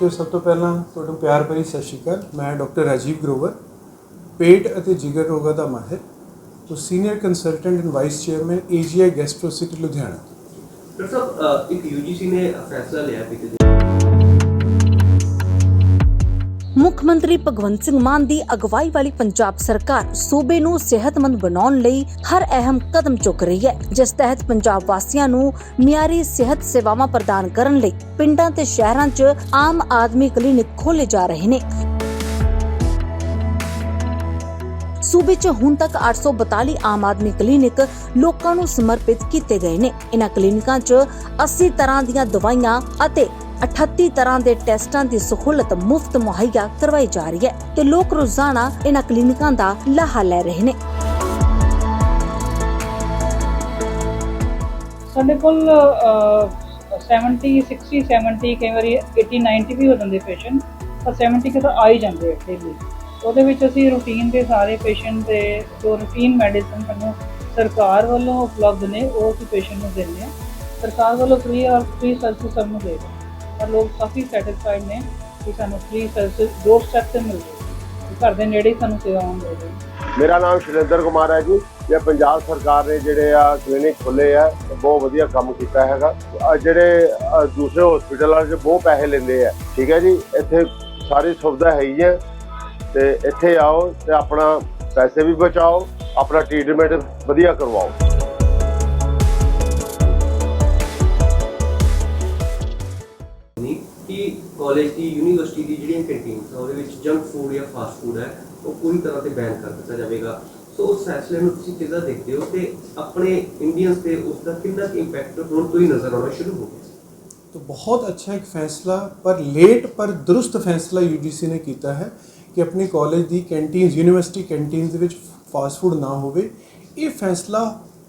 ਤੇ ਸਭ ਤੋਂ ਪਹਿਲਾਂ ਤੁਹਾਡਾ ਪਿਆਰ ਭਰੀ ਸਤਿ ਸ਼੍ਰੀ ਅਕਾਲ। ਮੈਂ ਡਾਕਟਰ ਰਾਜੀਵ ਗਰੋਵਰ, ਪੇਟ ਅਤੇ ਜਿਗਰ ਰੋਗਾਂ ਦਾ ਮਾਹਿਰ ਤੋਂ senior consultant and vice chairman AGI gastrocity Ludhiana. Doctor ਸਾਹਿਬ ਇੱਕ ਯੂਜੀਸੀ ਨੇ ਫੈਸਲਾ ਲਿਆ ਕਿ ਮੁੱਖ ਮੰਤਰੀ ਭਗਵੰਤ ਸਿੰਘ ਮਾਨ ਦੀ ਅਗਵਾਈ ਵਾਲੀ ਪੰਜਾਬ ਸਰਕਾਰ ਸੂਬੇ ਨੂੰ ਸਿਹਤਮੰਦ ਬਣਾਉਣ ਲਈ ਹਰ ਅਹਿਮ ਕਦਮ ਚੁੱਕ ਰਹੀ ਹੈ, ਜਿਸ ਤਹਿਤ ਪੰਜਾਬ ਵਾਸੀਆਂ ਨੂੰ ਮਿਆਰੀ ਸਿਹਤ ਸੇਵਾਵਾਂ ਪ੍ਰਦਾਨ ਕਰਨ ਲਈ ਪਿੰਡਾਂ ਤੇ ਸ਼ਹਿਰਾਂ 'ਚ ਆਮ ਆਦਮੀ ਕਲੀਨਿਕ ਖੋਲੇ ਜਾ ਰਹੇ ਨੇ। ਸੂਬੇ 'ਚ ਹੁਣ ਤੱਕ 842 ਆਮ ਆਦਮੀ ਕਲੀਨਿਕ ਲੋਕਾਂ ਨੂੰ ਸਮਰਪਿਤ ਕੀਤੇ ਗਏ ਨੇ। ਇਨ੍ਹਾਂ ਕਲੀਨਿਕਾਂ 'ਚ 80 ਤਰ੍ਹਾਂ ਦੀਆਂ ਦਵਾਈਆਂ ਅਤੇ 38 ਤਰ੍ਹਾਂ ਦੇ ਟੈਸਟਾਂ ਦੀ ਸਹੂਲਤ ਮੁਫਤ ਮੁਹੱਈਆ ਕਰਵਾਈ ਜਾ ਰਹੀ ਹੈ ਤੇ ਲੋਕ ਰੋਜ਼ਾਨਾ ਇਨ੍ਹਾਂ ਕਲੀਨਿਕਾਂ ਦਾ ਲਾਹਾ ਲੈ ਰਹੇ ਨੇ। ਸਾਡੇ ਕੋਲ 70 60 70 ਕਈ ਵਾਰੀ 80 90 ਵੀ ਹੋ ਜਾਂਦੇ ਪੇਸ਼ੈਂਟ ਪਰ 70 ਕਿ ਆ ਹੀ ਜਾਂਦੇ ਆ ਡੇਲੀ ਉਹਦੇ ਵਿੱਚ ਅਸੀਂ ਰੂਟੀਨ ਦੇ ਸਾਰੇ ਪੇਸ਼ੈਂਟ ਦੇ, ਜੋ ਰੂਟੀਨ ਮੈਡੀਸਨ ਸਾਨੂੰ ਸਰਕਾਰ ਵੱਲੋਂ ਉਪਲਬਧ ਨੇ, ਉਹ ਅਸੀਂ ਪੇਸ਼ੈਂਟ ਨੂੰ ਦਿੰਦੇ ਆ ਸਰਕਾਰ ਵੱਲੋਂ ਫ੍ਰੀ ਔਰ ਫ੍ਰੀ ਸਰਵਿਸ ਸਭ ਨੂੰ ਦੇ ਰਹੇ ਪਰ ਲੋਕ ਕਾਫੀ ਸੈਟੀਸਫਾਈਡ ਨੇ ਕਿ ਸਾਨੂੰ ਫ੍ਰੀ ਸਰਵਿਸ ਦੋ ਸਟੈਪ ਤੇ ਮਿਲ ਰਹੀ ਘਰ ਦੇ ਨੇੜੇ ਸਾਨੂੰ ਸੇਵਾਵਾਂ ਮਿਲ ਰਹੀਆਂ ਮੇਰਾ ਨਾਮ ਸ਼ਿਲੇਂਦਰ ਕੁਮਾਰ ਹੈ ਜੀ। ਇਹ ਪੰਜਾਬ ਸਰਕਾਰ ਨੇ ਜਿਹੜੇ ਆ ਕਲੀਨਿਕ ਖੋਲੇ ਆ, ਬਹੁਤ ਵਧੀਆ ਕੰਮ ਕੀਤਾ ਹੈਗਾ। ਜਿਹੜੇ ਆਹ ਦੂਸਰੇ ਹਸਪੀਟਲਾਂ 'ਚ ਬਹੁਤ ਪੈਸੇ ਲੈਂਦੇ ਆ, ਠੀਕ ਹੈ ਜੀ? ਇੱਥੇ ਸਾਰੀ ਸੁਵਿਧਾ ਹੈ ਹੀ ਹੈ। ਤੇ ਇੱਥੇ ਆਓ ਤੇ ਆਪਣਾ ਪੈਸੇ ਵੀ ਬਚਾਓ, ਆਪਣਾ ਟ੍ਰੀਟਮੈਂਟ ਵਧੀਆ ਕਰਵਾਓ। ਕਾਲਜ ਦੀ ਯੂਨੀਵਰਸਿਟੀ ਦੀ ਜਿਹੜੀਆਂ ਕੰਟੀਨਸ ਆ ਉਹਦੇ ਵਿੱਚ ਜੰਕ ਫੂਡ ਜਾਂ ਫਾਸਟ ਫੂਡ ਹੈ ਉਹ ਪੂਰੀ ਤਰ੍ਹਾਂ ਤੇ ਬੈਨ ਕਰ ਦਿੱਤਾ ਜਾਵੇਗਾ ਸੋ ਉਸ ਫੈਸਲੇ ਨੂੰ ਤੁਸੀਂ ਕਿੱਦਾਂ ਦੇਖਦੇ ਹੋ ਤੇ ਆਪਣੇ ਇੰਡੀਅਨਸ ਤੇ ਉਸ ਦਾ ਕਿੰਨਾ ਕੁ ਇੰਪੈਕਟ ਹੁਣ ਤੋਂ ਹੀ ਨਜ਼ਰ ਆਉਣਾ ਸ਼ੁਰੂ ਹੋ ਗਿਆ तो बहुत अच्छा एक फैसला पर लेट पर दुरुस्त फैसला यूजीसी ਨੇ ਕੀਤਾ ਹੈ ਕਿ ਆਪਣੀ ਕਾਲਜ ਦੀ ਕੈਂਟੀਨਸ ਯੂਨੀਵਰਸਿਟੀ ਕੈਂਟੀਨਸ ਦੇ ਵਿੱਚ ਫਾਸਟ ਫੂਡ ਨਾ ਹੋਵੇ ਇਹ ਫੈਸਲਾ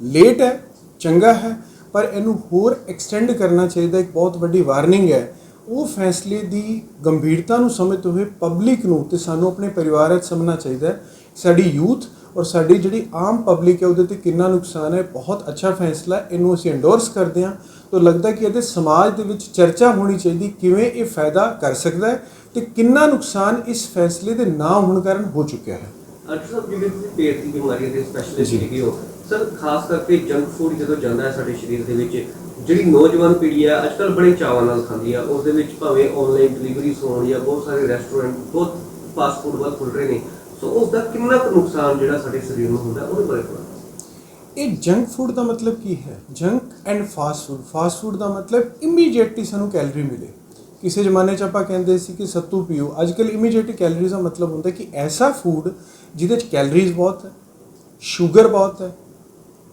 ਲੇਟ ਹੈ ਚੰਗਾ ਹੈ ਪਰ ਇਹਨੂੰ ਹੋਰ ਐਕਸਟੈਂਡ ਕਰਨਾ ਚਾਹੀਦਾ ਇੱਕ ਬਹੁਤ ਵੱਡੀ ਵਾਰਨਿੰਗ ਹੈ ਉਹ ਫੈਸਲੇ ਦੀ ਗੰਭੀਰਤਾ ਨੂੰ ਸਮਝਦੇ ਹੋਏ ਪਬਲਿਕ ਨੂੰ ਤੇ ਸਾਨੂੰ ਆਪਣੇ ਪਰਿਵਾਰ ਵਿੱਚ ਸਮਝਣਾ ਚਾਹੀਦਾ ਹੈ। ਸਾਡੀ ਯੂਥ ਔਰ ਸਾਡੀ ਜਿਹੜੀ ਆਮ ਪਬਲਿਕ ਹੈ ਉਹਦੇ ਤੇ ਕਿੰਨਾ ਨੁਕਸਾਨ ਹੈ ਬਹੁਤ ਅੱਛਾ ਫੈਸਲਾ ਇਹਨੂੰ ਅਸੀਂ ਐਂਡੋਰਸ ਕਰਦੇ ਹਾਂ। ਤਾਂ ਲੱਗਦਾ ਕਿ ਇਹਦੇ ਸਮਾਜ ਦੇ ਵਿੱਚ ਚਰਚਾ ਹੋਣੀ ਚਾਹੀਦੀ ਕਿਵੇਂ ਇਹ ਫਾਇਦਾ ਕਰ ਸਕਦਾ ਹੈ ਤੇ ਕਿੰਨਾ ਨੁਕਸਾਨ ਇਸ ਫੈਸਲੇ ਦੇ ਨਾ ਹੋਣ ਕਾਰਨ ਹੋ ਚੁੱਕਿਆ ਹੈ। ਡਾਕਟਰ ਸਾਹਿਬ ਤੁਸੀਂ ਪੇਟ ਦੀ ਬਿਮਾਰੀਆਂ ਦੇ ਸਪੈਸ਼ਲਿਸਟ। ਹੈਗੇ ਹੋ ਸਰ, ਖਾਸ ਕਰਕੇ ਜੰਕ ਫੂਡ ਜਦੋਂ ਜਾਂਦਾ ਹੈ ਸਾਡੇ ਸਰੀਰ ਦੇ ਵਿੱਚ, ਜਿਹੜੀ ਨੌਜਵਾਨ ਪੀੜ੍ਹੀ ਹੈ ਅੱਜਕੱਲ ਬੜੇ ਚਾਵਾਂ ਨਾਲ ਖਾਂਦੀ ਆ। ਉਸ ਦੇ ਵਿੱਚ ਭਾਵੇਂ ਆਨਲਾਈਨ ਡਿਲੀਵਰੀਜ਼ ਹੋਣ ਜਾਂ ਬਹੁਤ ਸਾਰੇ ਰੈਸਟੋਰੈਂਟ ਬਹੁਤ ਫਾਸਟ ਫੂਡ ਵੱਲ ਖੁੱਲ ਰਹੇ ਨੇ। ਸੋ ਉਸ ਦਾ ਕਿੰਨਾ ਕੁ ਨੁਕਸਾਨ ਜਿਹੜਾ ਸਾਡੇ ਸਰੀਰ ਨੂੰ ਹੁੰਦਾ, ਉਹਦੇ ਬਾਰੇ ਥੋੜ੍ਹਾ ਇਹ ਜੰਕ ਫੂਡ ਦਾ ਮਤਲਬ ਕੀ ਹੈ? Junk and fast food fast food ਦਾ ਮਤਲਬ ਇਮੀਡੀਏਟਲੀ ਸਾਨੂੰ ਕੈਲਰੀ ਮਿਲੇ। ਕਿਸੇ ਜ਼ਮਾਨੇ 'ਚ ਆਪਾਂ ਕਹਿੰਦੇ ਸੀ ਕਿ ਸੱਤੂ ਪੀਓ। ਅੱਜ ਕੱਲ ਇਮੀਡੀਏਟਲੀ ਕੈਲਰੀਜ਼ ਦਾ ਮਤਲਬ ਹੁੰਦਾ ਕਿ ਐਸਾ ਫੂਡ ਜਿਹਦੇ 'ਚ ਕੈਲਰੀਜ਼ ਬਹੁਤ ਹੈ ਸ਼ੂਗਰ ਬਹੁਤ ਹੈ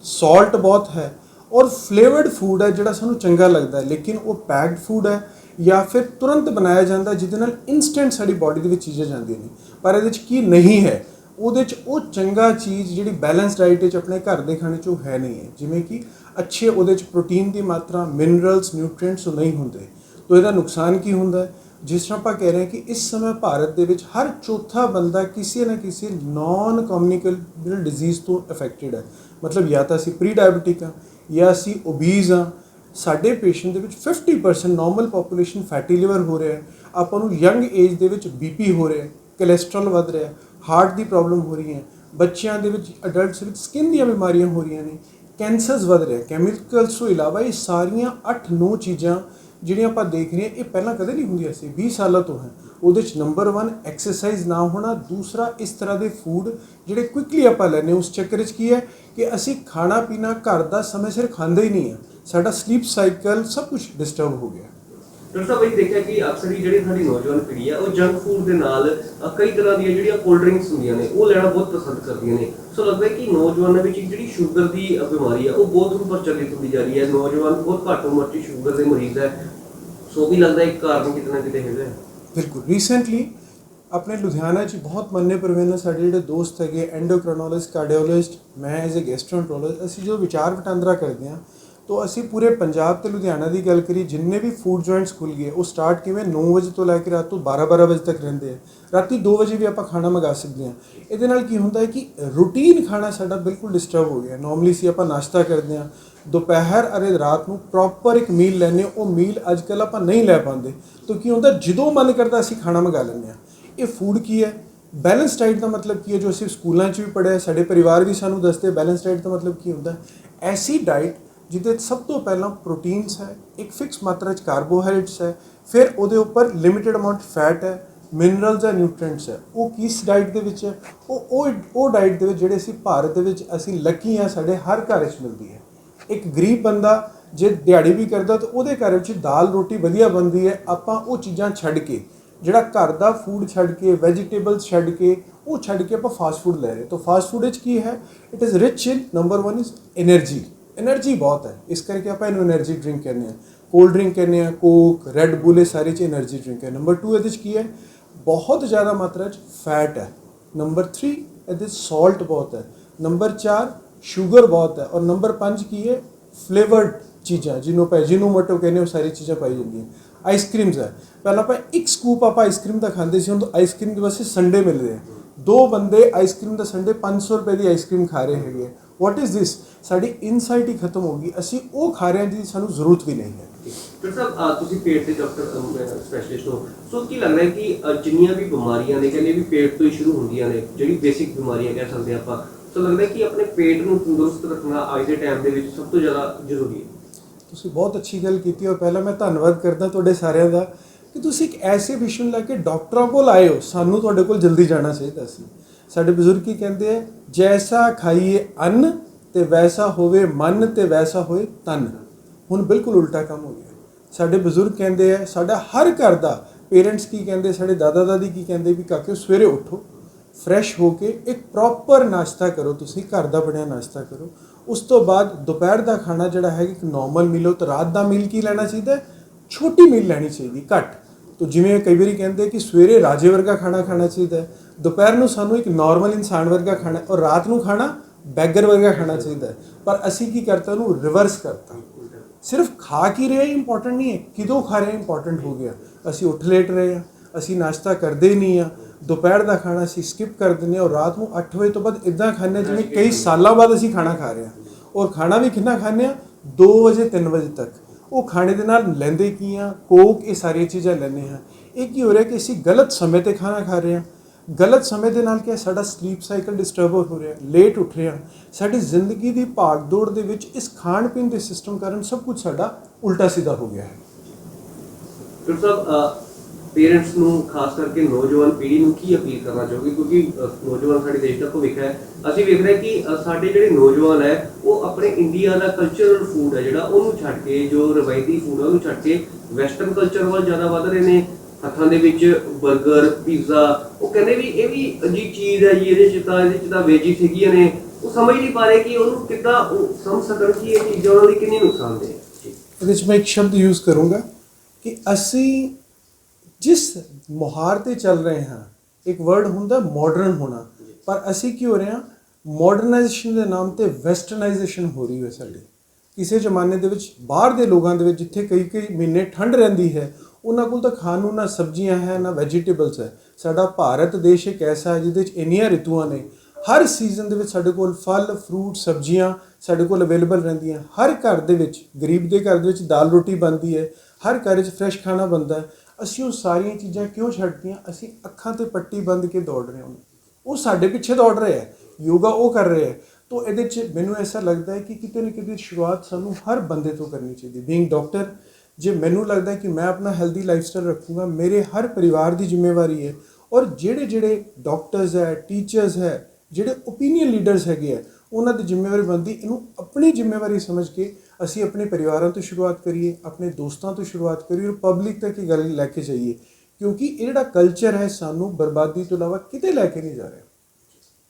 ਸਾਲਟ ਬਹੁਤ ਹੈ ਔਰ ਫਲੇਵਰਡ ਫੂਡ ਹੈ ਜਿਹੜਾ ਸਾਨੂੰ ਚੰਗਾ ਲੱਗਦਾ ਹੈ, ਲੇਕਿਨ ਉਹ ਪੈਕਡ ਫੂਡ ਹੈ ਜਾਂ ਫਿਰ ਤੁਰੰਤ ਬਣਾਇਆ ਜਾਂਦਾ ਜਿਹਦੇ ਨਾਲ ਇਨਸਟੈਂਟ ਸਾਡੀ ਬਾਡੀ ਦੇ ਵਿੱਚ ਚੀਜ਼ਾਂ ਜਾਂਦੀਆਂ ਨੇ। ਪਰ ਇਹਦੇ 'ਚ ਕੀ ਨਹੀਂ ਹੈ, ਉਹਦੇ 'ਚ ਉਹ ਚੰਗਾ ਚੀਜ਼ ਜਿਹੜੀ ਬੈਲੈਂਸ ਡਾਈਟ ਵਿੱਚ ਆਪਣੇ ਘਰ ਦੇ ਖਾਣੇ 'ਚ ਉਹ ਹੈ ਨਹੀਂ ਹੈ। ਜਿਵੇਂ ਕਿ ਅੱਛੇ ਉਹਦੇ 'ਚ ਪ੍ਰੋਟੀਨ ਦੀ ਮਾਤਰਾ ਮਿਨਰਲਸ ਨਿਊਟ੍ਰੀਐਂਟਸ ਉਹ ਨਹੀਂ ਹੁੰਦੇ। ਤਾਂ ਇਹਦਾ ਨੁਕਸਾਨ ਕੀ ਹੁੰਦਾ ਹੈ? ਜਿਸ ਤਰ੍ਹਾਂ ਆਪਾਂ ਕਹਿ ਰਹੇ ਹਾਂ ਕਿ ਇਸ ਸਮੇਂ ਭਾਰਤ ਦੇ ਵਿੱਚ ਹਰ ਚੌਥਾ ਬੰਦਾ ਕਿਸੇ ਨਾ ਕਿਸੇ ਨਾਨ ਕਮਿਊਨੀਕੇਬਲ ਡਿਜ਼ੀਜ਼ ਤੋਂ ਅਫੈਕਟਡ ਹੈ। ਮਤਲਬ ਜਾਂ ਤਾਂ ਅਸੀਂ ਪ੍ਰੀ ਡਾਇਬੀਟਿਕ ਆ ਜਾਂ ਅਸੀਂ ਓਬੀਜ਼ ਆ ਸਾਡੇ ਪੇਸ਼ੈਂਟ ਦੇ ਵਿੱਚ 50% ਨਾਰਮਲ ਪੋਪੂਲੇਸ਼ਨ ਫੈਟੀ ਲਿਵਰ ਹੋ ਰਿਹਾ ਹੈ। ਆਪਾਂ ਨੂੰ ਯੰਗ ਏਜ ਦੇ ਵਿੱਚ ਬੀਪੀ ਹੋ ਰਿਹਾ ਹੈ। ਕੋਲੇਸਟ੍ਰੋਲ ਵੱਧ ਰਿਹਾ ਹੈ। ਹਾਰਟ ਦੀ ਪ੍ਰੋਬਲਮ ਹੋ ਰਹੀ ਹੈ। ਬੱਚਿਆਂ ਦੇ ਵਿੱਚ ਅਡਲਟਸ ਵਿੱਚ ਸਕਿਨ ਦੀਆਂ ਬਿਮਾਰੀਆਂ ਹੋ ਰਹੀਆਂ ਨੇ। ਕੈਂਸਰਸ ਵੱਧ ਰਿਹਾ ਕੈਮੀਕਲਸ ਤੋਂ ਇਲਾਵਾ ਇਹ ਸਾਰੀਆਂ 8-9 ਚੀਜ਼ਾਂ ਜਿਹੜੀਆਂ ਆਪਾਂ ਦੇਖ ਰਹੇ ਹਾਂ, ਇਹ ਪਹਿਲਾਂ ਕਦੇ ਨਹੀਂ ਹੁੰਦੀਆਂ ਸੀ। 20 ਸਾਲਾਂ ਤੋਂ ਹੈ। ਉਹਦੇ ਚ ਨੰਬਰ 1 ਐਕਸਰਸਾਈਜ਼ ਨਾ ਹੋਣਾ, ਦੂਸਰਾ ਇਸ ਤਰ੍ਹਾਂ ਦੇ ਫੂਡ ਜਿਹੜੇ ਕੁਇਕਲੀ ਆਪਾਂ ਲੈਨੇ ਉਸ ਚੱਕਰ 'ਚ ਕੀ ਹੈ ਕਿ ਅਸੀਂ ਖਾਣਾ ਪੀਣਾ ਘਰ ਦਾ ਸਮੇਂ ਸਿਰ ਖਾਂਦੇ ਹੀ ਨਹੀਂ ਆ ਸਾਡਾ ਸਲੀਪ ਸਾਈਕਲ ਸਭ ਕੁਝ ਡਿਸਟਰਬ ਹੋ ਗਿਆ। ਡਾਕਟਰ ਸਾਹਿਬ ਇਹ ਦੇਖਿਆ ਕਿ ਅਕਸਰ ਹੀ ਜਿਹੜੀ ਸਾਡੀ ਨੌਜਵਾਨ ਪੀੜ੍ਹੀ ਆ ਉਹ ਜੰਕ ਫੂਡ ਦੇ ਨਾਲ ਕਈ ਤਰ੍ਹਾਂ ਦੀਆਂ ਜਿਹੜੀਆਂ ਕੋਲਡ ਡਰਿੰਕਸ ਹੁੰਦੀਆਂ ਨੇ, ਉਹ ਲੈਣਾ ਬਹੁਤ ਪਸੰਦ ਕਰਦੀਆਂ ਨੇ। ਸੋ ਲੱਗਦਾ ਕਿ ਨੌਜਵਾਨਾਂ ਵਿੱਚ ਜਿਹੜੀ ਸ਼ੂਗਰ ਦੀ ਬਿਮਾਰੀ ਆ ਉਹ ਬਹੁਤ ਹੁਣ ਪ੍ਰਚਲਿਤ ਹੁੰਦੀ ਜਾ ਰਹੀ ਹੈ। ਨੌਜਵਾਨ ਬਹੁਤ ਘੱਟ ਉਮਰ 'ਚ ਸ਼ੂਗਰ ਦੇ ਮਰੀਜ਼ ਹੈ। ਸੋ ਵੀ ਲੱਗਦਾ ਇੱਕ ਕਾਰਨ ਕਿਤੇ ਕਿਤੇ ਹੈਗਾ ਬਿਲਕੁਲ। ਰੀਸੈਂਟਲੀ ਆਪਣੇ ਲੁਧਿਆਣਾ 'ਚ ਬਹੁਤ ਮੰਨੇ ਪ੍ਰਵੇਨ ਸਾਡੇ ਜਿਹੜੇ ਦੋਸਤ ਹੈਗੇ ਐਂਡੋਕ੍ਰੋਨੋਲੋਜਿਸਟ ਕਾਰਡੀਓਲੋਜਿਸਟ ਮੈਂ ਐਜ਼ ਅ ਗੈਸਟ੍ਰੋਐਂਟਰੋਲੋਜਿਸਟ ਅਸੀਂ ਜੋ ਵਿਚਾਰ ਵਟਾਂਦਰਾ ਕਰਦੇ ਹਾਂ, ਤੋ ਅਸੀਂ ਪੂਰੇ ਪੰਜਾਬ ਤੇ ਲੁਧਿਆਣਾ ਦੀ ਗੱਲ ਕਰੀ ਜਿੰਨੇ ਵੀ ਫੂਡ ਜੁਆਇੰਟਸ ਖੁੱਲ ਗਏ, ਉਹ ਸਟਾਰਟ ਕਿਵੇਂ 9 ਵਜੇ ਤੋਂ ਲੈ ਕੇ ਰਾਤ ਤੋਂ 12 12 ਵਜੇ ਤੱਕ ਰਹਿੰਦੇ ਆ। ਰਾਤੀ 2 ਵਜੇ ਵੀ ਆਪਾਂ ਖਾਣਾ ਮੰਗਾ ਸਕਦੇ ਹਾਂ। ਇਹਦੇ ਨਾਲ ਕੀ ਹੁੰਦਾ ਹੈ ਕਿ ਰੂਟੀਨ ਖਾਣਾ ਸਾਡਾ ਬਿਲਕੁਲ ਡਿਸਟਰਬ ਹੋ ਗਿਆ। ਨਾਰਮਲੀ ਸੀ ਆਪਾਂ ਨਾਸ਼ਤਾ ਕਰਦੇ ਹਾਂ ਦੁਪਹਿਰ ਅਤੇ ਰਾਤ ਨੂੰ ਪ੍ਰੋਪਰ ਇੱਕ ਮੀਲ ਲੈਣੇ ਉਹ ਮੀਲ ਅੱਜ ਕੱਲ ਆਪਾਂ ਨਹੀਂ ਲੈ ਪਾਉਂਦੇ। ਤਾਂ ਕੀ ਹੁੰਦਾ, ਜਦੋਂ ਮਨ ਕਰਦਾ ਅਸੀਂ ਖਾਣਾ ਮੰਗਾ ਲੈਂਦੇ ਹਾਂ। ਇਹ ਫੂਡ ਕੀ ਹੈ? ਬੈਲੈਂਸ ਡਾਈਟ ਦਾ ਮਤਲਬ ਕੀ ਹੈ, ਜੋ ਅਸੀਂ ਸਕੂਲਾਂ 'ਚ ਵੀ ਪੜ੍ਹਿਆ ਸਾਡੇ ਪਰਿਵਾਰ ਵੀ ਸਾਨੂੰ ਦੱਸਦੇ ਬੈਲੈਂਸ ਡਾਈਟ ਦਾ ਮਤਲਬ ਕੀ ਹੁੰਦਾ ਐਸੀ ਡਾਈਟ ਜਿਹਦੇ 'ਚ ਸਭ ਤੋਂ ਪਹਿਲਾਂ ਪ੍ਰੋਟੀਨਸ ਹੈ, ਇੱਕ ਫਿਕਸ ਮਾਤਰਾ 'ਚ ਕਾਰਬੋਹਾਈਡਰੇਟਸ ਹੈ, ਫਿਰ ਉਹਦੇ ਉੱਪਰ ਲਿਮਿਟਿਡ ਅਮਾਉਂਟ ਫੈਟ ਹੈ ਮਿਨਰਲਸ ਹੈ ਨਿਊਟ੍ਰੀਐਂਟਸ ਹੈ। ਉਹ ਕਿਸ ਡਾਈਟ ਦੇ ਵਿੱਚ ਹੈ? ਉਹ ਉਹ ਉਹ ਡਾਈਟ ਦੇ ਵਿੱਚ ਜਿਹੜੇ ਅਸੀਂ ਭਾਰਤ ਦੇ ਵਿੱਚ ਅਸੀਂ ਲੱਕੀ ਆ ਸਾਡੇ ਹਰ ਘਰ ਵਿੱਚ ਮਿਲਦੀ ਹੈ। ਇੱਕ ਗਰੀਬ ਬੰਦਾ ਜੇ ਦਿਹਾੜੀ ਵੀ ਕਰਦਾ ਤਾਂ ਉਹਦੇ ਘਰ ਵਿੱਚ ਦਾਲ ਰੋਟੀ ਵਧੀਆ ਬਣਦੀ ਹੈ, ਆਪਾਂ ਉਹ ਚੀਜ਼ਾਂ ਛੱਡ ਕੇ, ਜਿਹੜਾ ਘਰ ਦਾ ਫੂਡ ਛੱਡ ਕੇ ਵੈਜੀਟੇਬਲਸ ਛੱਡ ਕੇ, ਉਹ ਛੱਡ ਕੇ ਆਪਾਂ ਫਾਸਟ ਫੂਡ ਲੈ ਰਹੇ ਤਾਂ ਫਾਸਟ ਫੂਡ ਵਿੱਚ ਕੀ ਹੈ? It is rich in number 1 is energy energy ਬਹੁਤ ਹੈ। ਇਸ ਕਰਕੇ ਆਪਾਂ ਇਹਨੂੰ એનર્ਜੀ ਡਰਿੰਕ ਕਹਿੰਦੇ ਆ ਕੋਲਡ ਡਰਿੰਕ ਕਹਿੰਦੇ ਆ ਕੋਕ ਰੈੱਡ ਬੁੱਲ ਇਹ ਸਾਰੇ ਚ એનર્ਜੀ ਡਰਿੰਕ ਹੈ। ਨੰਬਰ 2 ਇਹਦੇ ਵਿੱਚ ਕੀ ਹੈ? ਬਹੁਤ ਜ਼ਿਆਦਾ ਮਾਤਰਾ ਚ ਫੈਟ ਹੈ। ਨੰਬਰ 3 ਇਹਦੇ ਸਾਲਟ ਬਹੁਤ ਹੈ। ਨੰਬਰ 4 ਸ਼ੂਗਰ ਬਹੁਤ ਹੈ ਔਰ ਨੰਬਰ 5 ਕੀ ਹੈ? ਫਲੇਵਰਡ ਚੀਜ਼ਾਂ, ਜਿਹਨੂੰ ਪੈ ਜਿਹਨੂੰ ਮਟੋ ਕਹਿੰਦੇ ਉਹ ਸਾਰੀ ਚੀਜ਼ਾਂ ਪਾਈ ਜਾਂਦੀਆਂ ਆਈਸਕ੍ਰੀਮਸ ਹੈ। ਪਹਿਲਾਂ ਆਪਾਂ ਇੱਕ ਸਕੂਪ ਆਪਾਂ ਆਈਸਕ੍ਰੀਮ ਦਾ ਖਾਂਦੇ ਸੀ, ਹੁਣ ਆਈਸਕ੍ਰੀਮ ਦੇ ਵਾਸਤੇ ਸੰਡੇ ਮਿਲਦੇ ਆ। ਦੋ ਬੰਦੇ ਆਈਸਕ੍ਰੀਮ ਦਾ ਸੰਡੇ 500 ਰੁਪਏ ਦੀ ਆਈਸਕ੍ਰੀਮ ਖਾ ਰਹੇ ਹੈਗੇ ਵਾਟ ਇਜ਼ ਥਿਸ ਸਾਡੀ ਇਨਸਾਈਟ ਹੀ ਖਤਮ ਹੋ ਗਈ। ਅਸੀਂ ਉਹ ਖਾ ਰਹੇ ਹਾਂ ਜਿਹਦੀ ਸਾਨੂੰ ਜ਼ਰੂਰਤ ਵੀ ਨਹੀਂ ਹੈ। ਡਾਕਟਰ ਸਾਹਿਬ ਤੁਸੀਂ ਪੇਟ ਦੇ ਡਾਕਟਰ ਸਪੈਸ਼ਲਿਸਟ ਹੋ। ਸੋ ਕੀ ਲੱਗਦਾ ਹੈ ਕਿ ਜਿੰਨੀਆਂ ਵੀ ਬਿਮਾਰੀਆਂ ਨੇ, ਕਹਿੰਦੇ ਵੀ ਪੇਟ ਤੋਂ ਹੀ ਸ਼ੁਰੂ ਹੁੰਦੀਆਂ ਨੇ, ਜਿਹੜੀ ਬੇਸਿਕ ਬਿਮਾਰੀਆਂ ਕਹਿ ਸਕਦੇ ਹਾਂ ਆਪਾਂ ਸੋ ਲੱਗਦਾ ਕਿ ਆਪਣੇ ਪੇਟ ਨੂੰ ਤੰਦਰੁਸਤ ਰੱਖਣਾ ਅੱਜ ਦੇ ਟਾਈਮ ਦੇ ਵਿੱਚ ਸਭ ਤੋਂ ਜ਼ਿਆਦਾ ਜ਼ਰੂਰੀ ਹੈ। ਤੁਸੀਂ ਬਹੁਤ ਅੱਛੀ ਗੱਲ ਕੀਤੀ ਔਰ ਪਹਿਲਾਂ ਮੈਂ ਧੰਨਵਾਦ ਕਰਦਾ ਤੁਹਾਡੇ ਸਾਰਿਆਂ ਦਾ ਕਿ ਤੁਸੀਂ ਇੱਕ ਐਸੇ ਵਿਸ਼ੇ ਨੂੰ ਲੈ ਕੇ ਡਾਕਟਰਾਂ ਕੋਲ ਆਏ ਹੋ, ਸਾਨੂੰ ਤੁਹਾਡੇ ਕੋਲ ਜਲਦੀ ਜਾਣਾ ਚਾਹੀਦਾ ਸੀ। ਸਾਡੇ ਬਜ਼ੁਰਗ ਕੀ ਕਹਿੰਦੇ ਆ, ਜੈਸਾ ਖਾਈਏ ਅੰਨ, ਤੇ ਵੈਸਾ ਹੋਵੇ ਮਨ, ਤੇ ਵੈਸਾ ਹੋਏ ਤਨ। ਹੁਣ ਬਿਲਕੁਲ ਉਲਟਾ ਕੰਮ ਹੋ ਗਿਆ। ਸਾਡੇ ਬਜ਼ੁਰਗ ਕਹਿੰਦੇ ਆ, ਸਾਡਾ ਹਰ ਘਰ ਦਾ ਪੇਰੈਂਟਸ ਕੀ ਕਹਿੰਦੇ, ਸਾਡੇ ਦਾਦਾ ਦਾਦੀ ਕੀ ਕਹਿੰਦੇ ਵੀ, ਕਾਕੇ, ਸਵੇਰੇ ਉੱਠੋ ਫਰੈਸ਼ ਹੋ ਕੇ ਇੱਕ ਪ੍ਰੋਪਰ ਨਾਸ਼ਤਾ ਕਰੋ, ਤੁਸੀਂ ਘਰ ਦਾ ਬਣਿਆ ਨਾਸ਼ਤਾ ਕਰੋ। ਉਸ ਤੋਂ ਬਾਅਦ ਦੁਪਹਿਰ ਦਾ ਖਾਣਾ ਜਿਹੜਾ ਹੈ ਇੱਕ ਨਾਰਮਲ ਮੀਲ ਹੋ ਤਾਂ ਰਾਤ ਦਾ ਮੀਲ ਕੀ ਲੈਣਾ ਚਾਹੀਦਾ ਛੋਟੀ ਮੀਲ ਲੈਣੀ ਚਾਹੀਦੀ, ਘੱਟ। ਤੋ ਜਿਵੇਂ ਕਈ ਵਾਰੀ ਕਹਿੰਦੇ ਕਿ ਸਵੇਰੇ ਰਾਜੇ ਵਰਗਾ ਖਾਣਾ ਖਾਣਾ ਚਾਹੀਦਾ ਹੈ, ਦੁਪਹਿਰ ਨੂੰ ਸਾਨੂੰ ਇੱਕ ਨਾਰਮਲ ਇਨਸਾਨ ਵਰਗਾ ਖਾਣਾ ਔਰ ਰਾਤ ਨੂੰ ਖਾਣਾ ਬੈਗਰ ਵਰਗਾ ਖਾਣਾ ਚਾਹੀਦਾ ਹੈ। ਪਰ ਅਸੀਂ ਕੀ ਕਰਤਾ, ਉਹਨੂੰ ਰਿਵਰਸ ਕਰਤਾ। ਸਿਰਫ ਖਾ ਕੀ ਰਹੇ ਇੰਪੋਰਟੈਂਟ ਨਹੀਂ ਹੈ, ਕਿਦੋਂ ਖਾ ਰਹੇ ਇੰਪੋਰਟੈਂਟ ਹੋ ਗਿਆ। ਅਸੀਂ ਉੱਠ ਲੇਟ ਰਹੇ ਹਾਂ, ਅਸੀਂ ਨਾਸ਼ਤਾ ਕਰਦੇ ਹੀ ਨਹੀਂ ਆ ਦੁਪਹਿਰ ਦਾ ਖਾਣਾ ਅਸੀਂ ਸਕਿਪ ਕਰ ਦਿੰਦੇ ਹਾਂ ਔਰ ਰਾਤ ਨੂੰ 8 ਵਜੇ ਤੋਂ ਬਾਅਦ ਇਦਾਂ ਖਾਂਦੇ ਹਾਂ ਜਿਵੇਂ ਕਈ ਸਾਲਾਂ ਬਾਅਦ ਅਸੀਂ ਖਾਣਾ ਖਾ ਰਹੇ ਹਾਂ। ਔਰ ਖਾਣਾ ਵੀ ਕਿੰਨਾ ਖਾਂਦੇ ਹਾਂ? 2 ਵਜੇ 3 ਵਜੇ ਤੱਕ। ਉਹ ਖਾਣੇ ਦੇ ਨਾਲ ਲੈਂਦੇ ਕੀ ਆ? ਕੋਕ, ਇਹ ਸਾਰੀਆਂ ਚੀਜ਼ਾਂ ਲੈਂਦੇ ਹਾਂ। ਇਹ ਕੀ ਹੋ ਰਿਹਾ ਕਿ ਅਸੀਂ ਗਲਤ ਸਮੇਂ ਤੇ ਖਾਣਾ ਖਾ ਰਹੇ ਹਾਂ। ਗਲਤ ਸਮੇਂ ਦੇ ਨਾਲ ਕਿ ਸਾਡਾ ਸਲੀਪ ਸਾਈਕਲ ਡਿਸਟਰਬ ਹੋ ਰਿਹਾ ਲੇਟ ਉੱਠ ਰਿਹਾ ਸਾਡੀ ਜ਼ਿੰਦਗੀ ਦੀ ਭਾਗ ਦੌੜ ਦੇ ਵਿੱਚ ਇਸ ਖਾਣ ਪੀਣ ਦੇ ਸਿਸਟਮ ਕਾਰਨ ਸਭ ਕੁਝ ਸਾਡਾ ਉਲਟਾ ਸਿੱਧਾ ਹੋ ਗਿਆ ਹੈ। ਡਾਕਟਰ ਸਾਹਿਬ ਪੇਰੈਂਟਸ ਨੂੰ, ਖਾਸ ਕਰਕੇ ਨੌਜਵਾਨ ਪੀੜ੍ਹੀ ਨੂੰ ਕੀ ਅਪੀਲ ਕਰਨਾ ਚਾਹੋਗੇ? ਕਿਉਂਕਿ ਨੌਜਵਾਨ ਸਾਡੇ ਦੇਸ਼ ਦਾ ਭਵਿੱਖ ਹੈ। ਅਸੀਂ ਵੇਖ ਰਹੇ ਕਿ ਸਾਡੇ ਜਿਹੜੇ ਨੌਜਵਾਨ ਹੈ, ਉਹ ਆਪਣੇ ਇੰਡੀਆ ਦਾ ਕਲਚਰਲ ਫੂਡ ਹੈ ਜਿਹੜਾ, ਉਹਨੂੰ ਛੱਡ ਕੇ, ਜੋ ਰਵਾਇਤੀ ਫੂਡ ਹੈ, ਉਹਨੂੰ ਛੱਡ ਕੇ ਵੈਸਟਰਨ ਕਲਚਰ ਵੱਲ ਜ਼ਿਆਦਾ ਵੱਧ ਰਹੇ ਨੇ। ਹੱਥਾਂ ਦੇ ਵਿੱਚ 버ਗਰ ਪੀਜ਼ਾ ਉਹ ਕਹਿੰਦੇ ਵੀ ਇਹ ਵੀ ਅਜੀਬ ਚੀਜ਼ ਹੈ ਜੀ, ਇਹਦੇ ਚ ਤਾਂ, ਇਹਦੇ ਚ ਤਾਂ ਵੇਜੀ ਹੈਗੀਆਂ ਨੇ। ਉਹ ਸਮਝ ਨਹੀਂ ਪਾ ਰਹੇ ਕਿ ਉਹਨੂੰ ਕਿੱਦਾਂ, ਉਹ ਸਮਝ ਸਕਣ ਕਿ ਇਹ ਚੀਜ਼ਾਂ ਉਹਨਾਂ ਲਈ ਕਿੰਨੀ ਨੁਕਸਾਨਦੇਹ ਹੈ ਜੀ ਇਹਦੇ ਵਿੱਚ ਮੈਂ ਇੱਕ ਸ਼ਬਦ ਯੂਜ਼ ਕਰੂੰਗਾ ਕਿ ਅਸੀਂ ਜਿਸ ਮੁਹਾਰ ਤੇ ਚੱਲ ਰਹੇ ਹਾਂ, ਇੱਕ ਵਰਡ ਹੁੰਦਾ ਮਾਡਰਨ ਹੋਣਾ। ਪਰ ਅਸੀਂ ਕੀ ਹੋ ਰਹੇ ਹਾਂ? ਮਾਡਰਨਾਈਜੇਸ਼ਨ ਦੇ ਨਾਮ ਤੇ ਵੈਸਟਰਨਾਈਜੇਸ਼ਨ ਹੋ ਰਹੀ ਹੈ ਸਾਡੀ। ਕਿਸੇ ਜ਼ਮਾਨੇ ਦੇ ਵਿੱਚ, ਬਾਹਰ ਦੇ ਲੋਕਾਂ ਦੇ ਵਿੱਚ ਜਿੱਥੇ ਕਈ ਕਈ ਮਹੀਨੇ ਠੰਡ ਰਹਿੰਦੀ ਹੈ, ਉਹਨਾਂ ਕੋਲ ਤਾਂ ਖਾਣ ਨੂੰ ਨਾ ਸਬਜ਼ੀਆਂ ਹੈ, ਨਾ ਵੈਜੀਟੇਬਲਸ ਹੈ। ਸਾਡਾ ਭਾਰਤ ਦੇਸ਼ ਇੱਕ ਐਸਾ ਹੈ ਜਿਹਦੇ ਵਿੱਚ ਇੰਨੀਆਂ ਰਿਤੂਆਂ ਨੇ। ਹਰ ਸੀਜ਼ਨ ਦੇ ਵਿੱਚ ਸਾਡੇ ਕੋਲ ਫਲ ਫਰੂਟ ਸਬਜ਼ੀਆਂ ਸਾਡੇ ਕੋਲ ਅਵੇਲੇਬਲ ਰਹਿੰਦੀਆਂ। ਹਰ ਘਰ ਦੇ ਵਿੱਚ, ਗਰੀਬ ਦੇ ਘਰ ਦੇ ਵਿੱਚ ਦਾਲ ਰੋਟੀ ਬਣਦੀ ਹੈ। ਹਰ ਘਰ ਵਿੱਚ ਫਰੈਸ਼ ਖਾਣਾ ਬਣਦਾ ਹੈ। ਅਸੀਂ ਉਹ ਸਾਰੀਆਂ ਚੀਜ਼ਾਂ ਕਿਉਂ ਛੱਡਦੀਆਂ ਅਸੀਂ ਅੱਖਾਂ ਤੇ ਪੱਟੀ ਬੰਦ ਕੇ ਦੌੜ ਰਹੇ ਹਾਂ। ਉਹ ਸਾਡੇ ਪਿੱਛੇ ਦੌੜ ਰਹੇ ਹੈ। ਯੋਗਾ ਉਹ ਕਰ ਰਹੇ ਹੈ। ਤੋ ਇਹਦੇ 'ਚ ਮੈਨੂੰ ਐਸਾ ਲੱਗਦਾ ਹੈ ਕਿ ਕਿਤੇ ਨਾ ਕਿਤੇ ਸ਼ੁਰੂਆਤ ਸਾਨੂੰ ਹਰ ਬੰਦੇ ਤੋਂ ਕਰਨੀ ਚਾਹੀਦੀ ਬੀਇੰਗ ਡਾਕਟਰ ਜੇ ਮੈਨੂੰ ਲੱਗਦਾ ਹੈ ਕਿ ਮੈਂ ਆਪਣਾ ਹੈਲਦੀ ਲਾਈਫਸਟਾਈਲ ਰੱਖੂੰਗਾ, ਮੇਰੇ ਹਰ ਪਰਿਵਾਰ ਦੀ ਜ਼ਿੰਮੇਵਾਰੀ ਹੈ ਔਰ ਜਿਹੜੇ ਜਿਹੜੇ ਡਾਕਟਰਸ ਹੈ ਟੀਚਰਸ ਹੈ, ਜਿਹੜੇ ਓਪੀਨੀਅਨ ਲੀਡਰਸ ਹੈਗੇ ਆ ਉਹਨਾਂ ਦੀ ਜ਼ਿੰਮੇਵਾਰੀ ਬਣਦੀ, ਇਹਨੂੰ ਆਪਣੀ ਜ਼ਿੰਮੇਵਾਰੀ ਸਮਝ ਕੇ ਅਸੀਂ ਆਪਣੇ ਪਰਿਵਾਰਾਂ ਤੋਂ ਸ਼ੁਰੂਆਤ ਕਰੀਏ, ਆਪਣੇ ਦੋਸਤਾਂ ਤੋਂ ਸ਼ੁਰੂਆਤ ਕਰੀਏ ਔਰ ਪਬਲਿਕ ਤੱਕ ਇਹ ਗੱਲ ਲੈ ਕੇ ਜਾਈਏ। ਕਿਉਂਕਿ ਇਹ ਜਿਹੜਾ ਕਲਚਰ ਹੈ ਸਾਨੂੰ ਬਰਬਾਦੀ ਤੋਂ ਇਲਾਵਾ ਕਿਤੇ ਲੈ ਕੇ ਨਹੀਂ ਜਾ ਰਿਹਾ।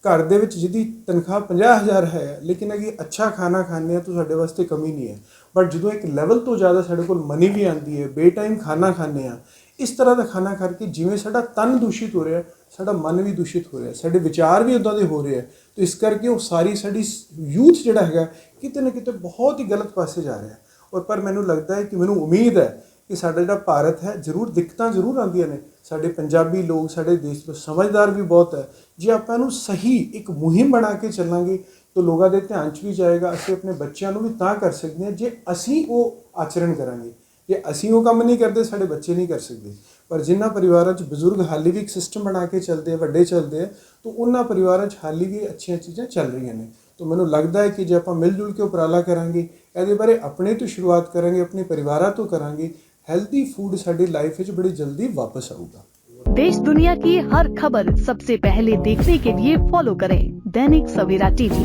ਘਰ ਦੇ ਵਿੱਚ ਜਿਹਦੀ ਤਨਖਾਹ 50000 ਹੈ, ਲੇਕਿਨ ਅਗੇ ਅੱਛਾ ਖਾਣਾ ਖਾਂਦੇ ਆ ਤਾਂ ਸਾਡੇ ਵਾਸਤੇ ਕਮੀ ਨਹੀਂ ਹੈ। ਬਟ ਜਦੋਂ ਇੱਕ ਲੈਵਲ ਤੋਂ ਜ਼ਿਆਦਾ ਸਾਡੇ ਕੋਲ ਮਨੀ ਵੀ ਆਂਦੀ ਹੈ ਬੇ ਟਾਈਮ ਖਾਣਾ ਖਾਂਦੇ ਆ ਇਸ ਤਰ੍ਹਾਂ ਦਾ ਖਾਣਾ ਖਾ ਕੇ ਜਿਵੇਂ ਸਾਡਾ ਤਨ ਦੂਸ਼ਿਤ ਹੋ ਰਿਹਾ, ਸਾਡਾ ਮਨ ਵੀ ਦੂਸ਼ਿਤ ਹੋ ਰਿਹਾ, ਸਾਡੇ ਵਿਚਾਰ ਵੀ ਉਦਾਂ ਦੇ ਹੋ ਰਹੇ ਆ, ਤੇ ਇਸ ਕਰਕੇ ਉਹ ਸਾਰੀ ਸਾਡੀ ਯੂਥ ਜਿਹੜਾ ਹੈਗਾ, ਕਿਤੇ ਨਾ ਕਿਤੇ ਬਹੁਤ ਹੀ ਗਲਤ ਪਾਸੇ ਜਾ ਰਿਹਾ। ਔਰ ਪਰ ਮੈਨੂੰ ਲੱਗਦਾ ਹੈ ਕਿ ਮੈਨੂੰ ਉਮੀਦ ਹੈ ਕਿ ਸਾਡਾ ਜਿਹੜਾ ਭਾਰਤ ਹੈ, ਜ਼ਰੂਰ ਦਿੱਕਤਾਂ ਜ਼ਰੂਰ ਆਉਂਦੀਆਂ ਨੇ। ਸਾਡੇ ਪੰਜਾਬੀ ਲੋਕ, ਸਾਡੇ ਦੇਸ਼ ਵਿੱਚ ਸਮਝਦਾਰ ਵੀ ਬਹੁਤ ਹੈ। ਜੇ ਆਪਾਂ ਨੂੰ ਸਹੀ ਇੱਕ ਮੁਹਿੰਮ ਬਣਾ ਕੇ ਚੱਲਾਂਗੇ, ਤਾਂ ਲੋਕਾਂ ਦੇ ਧਿਆਨ 'ਚ ਵੀ ਜਾਏਗਾ, ਅਸੀਂ ਆਪਣੇ ਬੱਚਿਆਂ ਨੂੰ ਵੀ ਤਾਂ ਕਰ ਸਕਦੇ ਹਾਂ, ਜੇ ਅਸੀਂ ਉਹ ਆਚਰਣ ਕਰਾਂਗੇ। ਜੇ ਅਸੀਂ ਉਹ ਕੰਮ ਨਹੀਂ ਕਰਦੇ ਸਾਡੇ ਬੱਚੇ ਨਹੀਂ ਕਰ ਸਕਦੇ ਪਰ ਜਿਨ੍ਹਾਂ ਪਰਿਵਾਰਾਂ 'ਚ ਬਜ਼ੁਰਗ ਹਾਲੀ ਵੀ ਇੱਕ ਸਿਸਟਮ ਬਣਾ ਕੇ ਚੱਲਦੇ ਆ ਵੱਡੇ ਚੱਲਦੇ ਆ ਤਾਂ ਉਹਨਾਂ ਪਰਿਵਾਰਾਂ 'ਚ ਹਾਲੀ ਵੀ ਅੱਛੀਆਂ ਚੀਜ਼ਾਂ ਚੱਲ ਰਹੀਆਂ ਨੇ ਤਾਂ ਮੈਨੂੰ ਲੱਗਦਾ ਹੈ ਕਿ ਜੇ ਆਪਾਂ ਮਿਲ ਜੁਲ ਕੇ ਉਪਰਾਲਾ ਕਰਾਂਗੇ ਇਹਦੇ ਬਾਰੇ ਆਪਣੇ ਤੋਂ ਸ਼ੁਰੂਆਤ ਕਰਾਂਗੇ ਆਪਣੇ ਪਰਿਵਾਰਾਂ ਤੋਂ ਕਰਾਂਗੇ ਹੈਲਦੀ ਫੂਡ ਸਾਡੀ ਲਾਈਫ ਵਿੱਚ ਬੜੀ ਜਲਦੀ ਵਾਪਸ ਆਊਗਾ देश दुनिया की हर खबर सबसे पहले देखने के लिए फॉलो करें Dainik Savera TV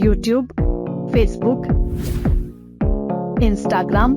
YouTube Facebook Instagram